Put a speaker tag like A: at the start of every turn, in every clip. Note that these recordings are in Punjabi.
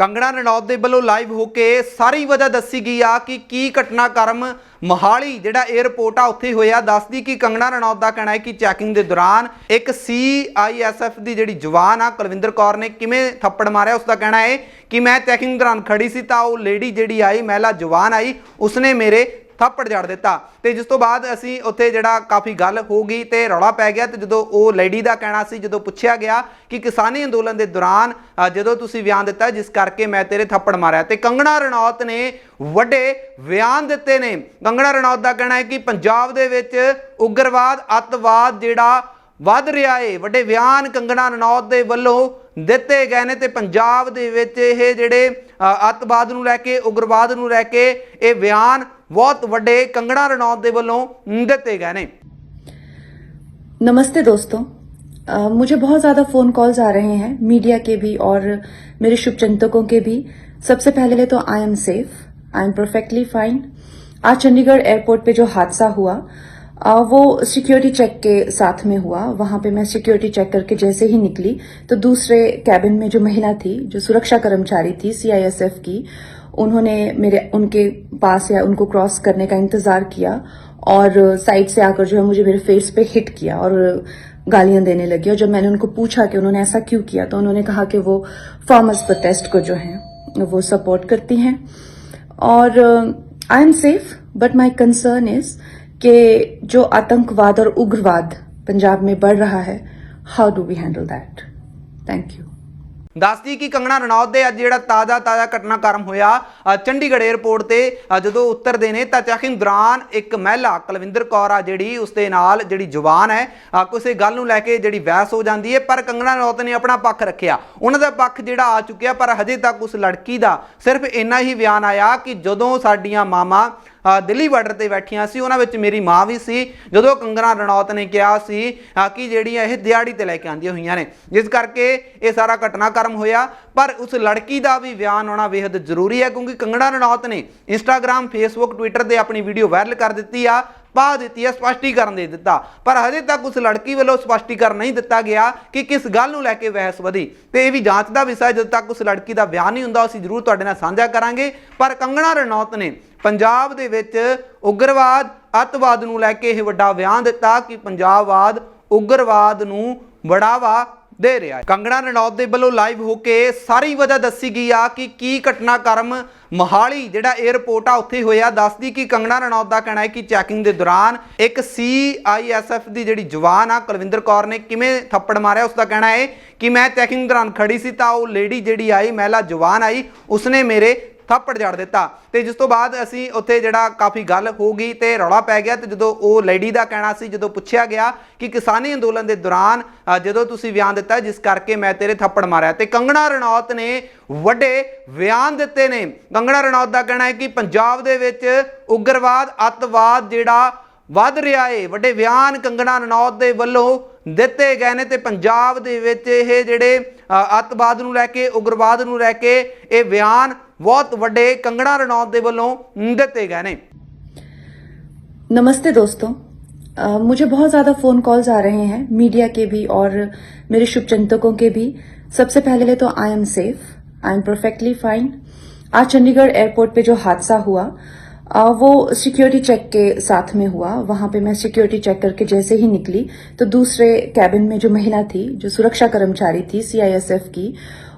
A: ਕੰਗਣਾ ਰਣੌਤ ਦੇ ਵੱਲੋਂ ਲਾਈਵ ਹੋ ਕੇ ਸਾਰੀ ਵਜ੍ਹਾ ਦੱਸੀ ਗਈ ਆ ਕਿ ਕੀ ਘਟਨਾਕ੍ਰਮ ਮੋਹਾਲੀ, ਜਿਹੜਾ 에ਅਰਪੋਰਟ ਆ, ਉੱਥੇ ਹੋਇਆ। ਦੱਸਦੀ ਕਿ ਕੰਗਣਾ ਰਣੌਤ ਦਾ ਕਹਿਣਾ ਹੈ ਕਿ ਚੈਕਿੰਗ ਦੇ ਦੌਰਾਨ ਇੱਕ ਸੀਆਈਐਸਐਫ ਦੀ ਜਿਹੜੀ ਜਵਾਨ ਆ, ਕੁਲਵਿੰਦਰ ਕੌਰ ਨੇ ਕਿਵੇਂ ਥੱਪੜ ਮਾਰਿਆ ਉਸ ਦਾ ਕਹਿਣਾ ਹੈ ਕਿ ਮੈਂ ਚੈਕਿੰਗ ਦੌਰਾਨ ਖੜੀ ਸੀ ਤਾਂ ਉਹ ਲੇਡੀ ਜਿਹੜੀ ਆਈ, ਮਹਿਲਾ ਜਵਾਨ ਆਈ, ਉਸਨੇ ਮੇਰੇ ਥੱਪੜ ਜੜ ਦਿੱਤਾ। ਤੇ ਜਿਸ ਤੋਂ ਬਾਅਦ ਅਸੀਂ ਉੱਥੇ ਜਿਹੜਾ ਕਾਫੀ ਗੱਲ ਹੋ ਗਈ ਤੇ ਰੌਲਾ ਪੈ ਗਿਆ ਤੇ ਜਦੋਂ ਉਹ ਲੇਡੀ ਦਾ ਕਹਿਣਾ ਸੀ, ਜਦੋਂ ਪੁੱਛਿਆ ਗਿਆ ਕਿ ਕਿਸਾਨੀ ਅੰਦੋਲਨ ਦੇ ਦੌਰਾਨ ਜਦੋਂ ਤੁਸੀਂ ਬਿਆਨ ਦਿੱਤਾ, ਜਿਸ ਕਰਕੇ ਮੈਂ ਤੇਰੇ ਥੱਪੜ ਮਾਰਿਆ। ਤੇ ਕੰਗਣਾ ਰਣੌਤ ਨੇ ਵੱਡੇ ਬਿਆਨ ਦਿੱਤੇ ਨੇ। ਕੰਗਣਾ ਰਣੌਤ ਦਾ ਕਹਿਣਾ ਹੈ ਕਿ ਪੰਜਾਬ ਦੇ ਵਿੱਚ ਉਗਰਵਾਦ, ਅੱਤਵਾਦ ਜਿਹੜਾ ਵੱਧ ਰਿਹਾ ਏ। ਵੱਡੇ ਬਿਆਨ ਕੰਗਣਾ ਰਣੌਤ ਦੇ ਵੱਲੋਂ ਦਿੱਤੇ ਗਏ ਨੇ ਤੇ ਪੰਜਾਬ ਦੇ ਵਿੱਚ ਇਹ ਜਿਹੜੇ ਅੱਤਵਾਦ ਨੂੰ ਲੈ ਕੇ, ਉਗਰਵਾਦ ਨੂੰ ਲੈ ਕੇ ਇਹ ਬਿਆਨ ਬਹੁਤ ਵੱਡੇ ਕੰਗਣਾ ਰਣੌਤ ਦੇ ਵੱਲੋਂ ਦਿੱਤੇ ਗਏ ਨੇ
B: नमस्ते दोस्तों अ, मुझे बहुत ज़्यादा फ़ोन कॉल्स आ रहे हैं मीडिया के भी और मेरे शुभचिंतकों के भी सबसे पहले तो I am safe I am perfectly fine आज चंडीगढ़ एयरपोर्ट पे जो हादसा हुआ अ, वो सिक्योरिटी चेक के साथ में हुआ वहां पे मैं सिक्योरिटी चेक करके जैसे ही निकली तो दूसरे कैबिन में जो महिला थी जो सुरक्षा कर्मचारी थी सीआईएसएफ की उन्होंने मेरे, उनके पास या उनको क्रॉस करने का इंतज़ार किया और साइड से आकर जो है मुझे मेरे फेस पे हिट किया और गालियाँ देने लगी। और जब मैंने उनको पूछा कि उन्होंने ऐसा क्यों किया तो उन्होंने कहा कि वो फार्मर्स प्रोटेस्ट को जो है, वो सपोर्ट करती हैं। और I am safe but my concern is कि जो आतंकवाद और उग्रवाद पंजाब में बढ़ रहा है how do we handle that thank you
A: ਦੱਸਦੀ ਕਿ ਕੰਗਣਾ ਰਣੌਤ ਦੇ ਅੱਜ ਜਿਹੜਾ ਤਾਜ਼ਾ ਤਾਜ਼ਾ ਘਟਨਾਕ੍ਰਮ ਹੋਇਆ ਚੰਡੀਗੜ੍ਹ 에ਅਰਪੋਰਟ ਤੇ ਜਦੋਂ ਉਤਰਦੇ ਨੇ, ਤਾਂ ਚੈਕਿੰਗ ਦੌਰਾਨ ਇੱਕ ਮਹਿਲਾ, ਕੁਲਵਿੰਦਰ ਕੌਰ ਆ, ਜਿਹੜੀ ਉਸ ਦੇ ਨਾਲ ਜਿਹੜੀ ਜਵਾਨ ਹੈ ਕਿਸੇ ਗੱਲ ਨੂੰ ਲੈ ਕੇ ਜਿਹੜੀ ਬਹਿਸ ਹੋ ਜਾਂਦੀ ਹੈ, ਪਰ ਕੰਗਣਾ ਰਣੌਤ ਨੇ ਆਪਣਾ ਪੱਖ ਰੱਖਿਆ। ਉਹਨਾਂ ਦਾ ਪੱਖ ਜਿਹੜਾ ਆ ਚੁੱਕਿਆ, ਪਰ ਹਜੇ ਤੱਕ ਉਸ ਲੜਕੀ ਦਾ ਸਿਰਫ ਇੰਨਾ ਹੀ ਬਿਆਨ ਆਇਆ ਕਿ ਜਦੋਂ ਸਾਡੀਆਂ ਮਾਵਾਂ ਦਿੱਲੀ ਬਾਰਡਰ ਤੇ ਬੈਠੀਆਂ ਸੀ ਉਹਨਾਂ ਵਿੱਚ ਮੇਰੀ ਮਾਂ ਵੀ ਸੀ। ਜਦੋਂ ਕੰਗਣਾ ਰਣੌਤ ਨੇ ਕਿਹਾ ਸੀ ਅ, ਕਿ ਜਿਹੜੀਆਂ ਇਹ ਦਿਹਾੜੀ ਤੇ ਲੈ ਕੇ ਆਂਦੀਆਂ ਹੋਈਆਂ ਨੇ ਜਿਸ ਕਰਕੇ ਇਹ ਸਾਰਾ ਘਟਨਾਕ੍ਰਮ ਹੋਇਆ। ਪਰ ਉਸ ਲੜਕੀ ਦਾ ਵੀ ਬਿਆਨ ਆਉਣਾ ਬੇहद ਜ਼ਰੂਰੀ ਹੈ ਕਿਉਂਕਿ ਕੰਗਣਾ ਰਣੌਤ ਨੇ ਇੰਸਟਾਗ੍ਰam ਫੇਸਬੁੱਕ ਟਵਿੱਟਰ ਤੇ ਆਪਣੀ ਵੀਡੀਓ ਵਾਇਰਲ ਕਰ ਦਿੱਤੀ ਆ ਪਾ ਦਿੱਤੀ ਹੈ ਸਪਸ਼ਟੀਕਰਨ ਦੇ ਦਿੱਤਾ। ਪਰ ਹਜੇ ਤੱਕ ਉਸ ਲੜਕੀ ਵੱਲੋਂ ਸਪਸ਼ਟੀਕਰਨ ਨਹੀਂ ਦਿੱਤਾ ਗਿਆ ਕਿ ਕਿਸ ਗੱਲ ਨੂੰ ਲੈ ਕੇ ਬਹਿਸ ਵਧੀ। ਤੇ ਇਹ ਵੀ ਜਾਂਚ ਦਾ ਵਿਸ਼ਾ ਹੈ ਜਦੋਂ ਤੱਕ ਉਸ ਲੜਕੀ ਦਾ ਬਿਆਨ ਨਹੀਂ ਹੁੰਦਾ ਅਸੀਂ ਜ਼ਰੂਰ ਤੁਹਾਡੇ ਨਾਲ ਸਾਂਝਾ ਕਰਾਂਗੇ। ਪਰ ਕੰਗਣਾ ਰਣੌਤ ਨੇ ਪੰਜਾਬ ਦੇ ਵਿੱਚ ਉਗਰਵਾਦ, ਅੱਤਵਾਦ ਨੂੰ ਲੈ ਕੇ ਇਹ ਵੱਡਾ ਬਿਆਨ ਦਿੱਤਾ ਕਿ ਪੰਜਾਬਵਾਦ ਉਗਰਵਾਦ ਨੂੰ ਵੜਾਵਾ ਦੇ ਰਿਹਾ ਹੈ। ਕੰਗਣਾ ਰਣੌਤ ਦੇ ਵੱਲੋਂ ਲਾਈਵ ਹੋ ਕੇ ਸਾਰੀ ਵਜ੍ਹਾ ਦੱਸੀ ਗਈ ਆ ਕਿ ਕੀ ਘਟਨਾਕ੍ਰਮ ਮੋਹਾਲੀ, ਜਿਹੜਾ 에ਅਰਪੋਰਟ ਆ, ਉੱਥੇ ਹੋਇਆ। ਦੱਸਦੀ ਕਿ ਕੰਗਣਾ ਰਣੌਤ ਦਾ ਕਹਿਣਾ ਹੈ ਕਿ ਚੈਕਿੰਗ ਦੇ ਦੌਰਾਨ ਇੱਕ ਸੀਆਈਐਸਐਫ ਦੀ ਜਿਹੜੀ ਜਵਾਨ ਆ, ਕੁਲਵਿੰਦਰ ਕੌਰ ਨੇ ਕਿਵੇਂ ਥੱਪੜ ਮਾਰਿਆ ਉਸ ਦਾ ਕਹਿਣਾ ਹੈ ਕਿ ਮੈਂ ਚੈਕਿੰਗ ਦੌਰਾਨ ਖੜੀ ਸੀ ਤਾਂ ਉਹ ਲੇਡੀ ਜਿਹੜੀ ਆਈ, ਮਹਿਲਾ ਜਵਾਨ ਆਈ, ਉਸਨੇ ਮੇਰੇ ਥੱਪੜ ਜੜ ਦਿੱਤਾ। ਤੇ ਜਿਸ ਤੋਂ ਬਾਅਦ ਅਸੀਂ ਉੱਥੇ ਜਿਹੜਾ ਕਾਫੀ ਗੱਲ ਹੋ ਗਈ ਤੇ ਰੌਲਾ ਪੈ ਗਿਆ ਤੇ ਜਦੋਂ ਉਹ ਲੇਡੀ ਦਾ ਕਹਿਣਾ ਸੀ, ਜਦੋਂ ਪੁੱਛਿਆ ਗਿਆ ਕਿ ਕਿਸਾਨੀ ਅੰਦੋਲਨ ਦੇ ਦੌਰਾਨ ਜਦੋਂ ਤੁਸੀਂ ਬਿਆਨ ਦਿੱਤਾ, ਜਿਸ ਕਰਕੇ ਮੈਂ ਤੇਰੇ ਥੱਪੜ ਮਾਰਿਆ। ਤੇ ਕੰਗਣਾ ਰਣੌਤ ਨੇ ਵੱਡੇ ਬਿਆਨ ਦਿੱਤੇ ਨੇ। ਕੰਗਣਾ ਰਣੌਤ ਦਾ ਕਹਿਣਾ ਹੈ ਕਿ ਪੰਜਾਬ ਦੇ ਵਿੱਚ ਉਗਰਵਾਦ, ਅੱਤਵਾਦ ਜਿਹੜਾ ਵੱਧ ਰਿਹਾ ਏ। ਵੱਡੇ ਬਿਆਨ ਕੰਗਣਾ ਰਣੌਤ ਦੇ ਵੱਲੋਂ ਦਿੱਤੇ ਗਏ ਨੇ ਤੇ ਪੰਜਾਬ ਦੇ ਵਿੱਚ ਇਹ ਜਿਹੜੇ ਅੱਤਵਾਦ ਨੂੰ ਲੈ ਕੇ, ਉਗਰਵਾਦ ਨੂੰ ਲੈ ਕੇ ਇਹ ਬਿਆਨ ਬਹੁਤ ਵੱਡੇ ਕੰਗਣਾ ਰਣੌਤ ਦੇ ਵੱਲੋਂ ਦਿੱਤੇ ਗਏ ਨੇ
B: नमस्ते दोस्तों अ, मुझे बहुत ज़्यादा फ़ोन कॉल्स आ रहे हैं मीडिया के भी और मेरे शुभचिंतकों के भी सबसे पहले तो I am safe I am perfectly fine आज चंडीगढ़ एयरपोर्ट पे जो हादसा हुआ अ, वो सिक्योरिटी चेक के साथ में हुआ वहां पे मैं सिक्योरिटी चेक करके जैसे ही निकली तो दूसरे कैबिन में जो महिला थी जो सुरक्षा कर्मचारी थी सीआईएसएफ की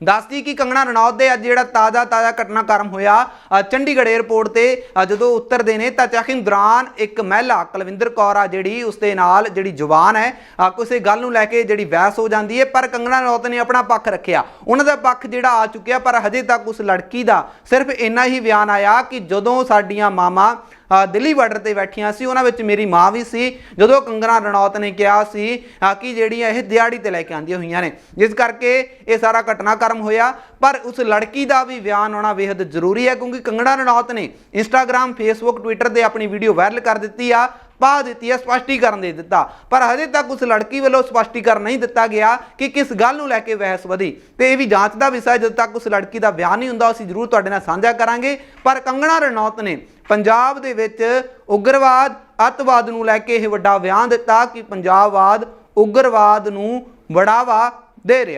A: ਦੱਸਦੀ ਕਿ ਕੰਗਣਾ ਰਣੌਤ ਦੇ ਅੱਜ ਜਿਹੜਾ ਤਾਜ਼ਾ ਤਾਜ਼ਾ ਘਟਨਾਕ੍ਰਮ ਹੋਇਆ ਚੰਡੀਗੜ੍ਹ 에ਅਰਪੋਰਟ ਤੇ ਜਦੋਂ ਉਤਰਦੇ ਨੇ ਤਾਂ ਚੈਕਿੰਗ ਦੌਰਾਨ ਇੱਕ ਮਹਿਲਾ, ਕੁਲਵਿੰਦਰ ਕੌਰ ਆ, ਜਿਹੜੀ ਉਸ ਦੇ ਨਾਲ ਜਿਹੜੀ ਜਵਾਨ ਹੈ ਕਿਸੇ ਗੱਲ ਨੂੰ ਲੈ ਕੇ ਜਿਹੜੀ ਬਹਿਸ ਹੋ ਜਾਂਦੀ ਹੈ, ਪਰ ਕੰਗਣਾ ਰਣੌਤ ਨੇ ਆਪਣਾ ਪੱਖ ਰੱਖਿਆ। ਉਹਨਾਂ ਦਾ ਪੱਖ ਜਿਹੜਾ ਆ ਚੁੱਕਿਆ, ਪਰ ਹਜੇ ਤੱਕ ਉਸ ਲੜਕੀ ਦਾ ਸਿਰਫ ਇੰਨਾ ਹੀ ਬਿਆਨ ਆਇਆ ਕਿ ਜਦੋਂ ਸਾਡੀਆਂ ਮਾਵਾਂ ਦਿੱਲੀ ਬਾਰਡਰ ਤੇ ਬੈਠੀਆਂ ਸੀ ਉਹਨਾਂ ਵਿੱਚ ਮੇਰੀ ਮਾਂ ਵੀ ਸੀ। ਜਦੋਂ ਕੰਗਨਾ ਰਣੌਤ ਨੇ ਕਿਹਾ ਸੀ ਅ, ਕਿ ਜਿਹੜੀਆਂ ਇਹ ਦਿਹਾੜੀ ਤੇ ਲੈ ਕੇ ਆਂਦੀਆਂ ਹੋਈਆਂ ਨੇ ਜਿਸ ਕਰਕੇ ਇਹ ਸਾਰਾ ਘਟਨਾਕ੍ਰਮ ਹੋਇਆ। ਪਰ ਉਸ ਲੜਕੀ ਦਾ ਵੀ ਬਿਆਨ ਆਉਣਾ ਬੇहद ਜ਼ਰੂਰੀ ਹੈ ਕਿਉਂਕਿ ਕੰਗਣਾ ਰਣੌਤ ਨੇ ਇੰਸਟਾਗ੍ਰam ਫੇਸਬੁੱਕ ਟਵਿੱਟਰ ਤੇ ਆਪਣੀ ਵੀਡੀਓ ਵਾਇਰਲ ਕਰ ਦਿੱਤੀ ਆ ਪਾ ਦਿੱਤੀ ਹੈ ਸਪਸ਼ਟੀਕਰਨ ਦੇ ਦਿੱਤਾ। ਪਰ ਹਜੇ ਤੱਕ ਉਸ ਲੜਕੀ ਵੱਲੋਂ ਸਪਸ਼ਟੀਕਰਨ ਨਹੀਂ ਦਿੱਤਾ ਗਿਆ ਕਿ ਕਿਸ ਗੱਲ ਨੂੰ ਲੈ ਕੇ ਬਹਿਸ ਵਧੀ। ਤੇ ਇਹ ਵੀ ਜਾਂਚ ਦਾ ਵਿਸ਼ਾ ਹੈ ਜਦੋਂ ਤੱਕ ਉਸ ਲੜਕੀ ਦਾ ਬਿਆਨ ਨਹੀਂ ਹੁੰਦਾ ਅਸੀਂ ਜ਼ਰੂਰ ਤੁਹਾਡੇ ਨਾਲ ਸਾਂਝਾ ਕਰਾਂਗੇ। ਪਰ ਕੰਗਣਾ ਰਣੌਤ ਨੇ ਪੰਜਾਬ ਦੇ ਵਿੱਚ ਉਗਰਵਾਦ ਅੱਤਵਾਦ ਨੂੰ ਲੈ ਕੇ ਇਹ ਵੱਡਾ ਬਿਆਨ ਦਿੱਤਾ ਕਿ ਪੰਜਾਬਵਾਦ ਉਗਰਵਾਦ ਨੂੰ ਬੜਾਵਾ ਦੇ ਰਿਹਾ।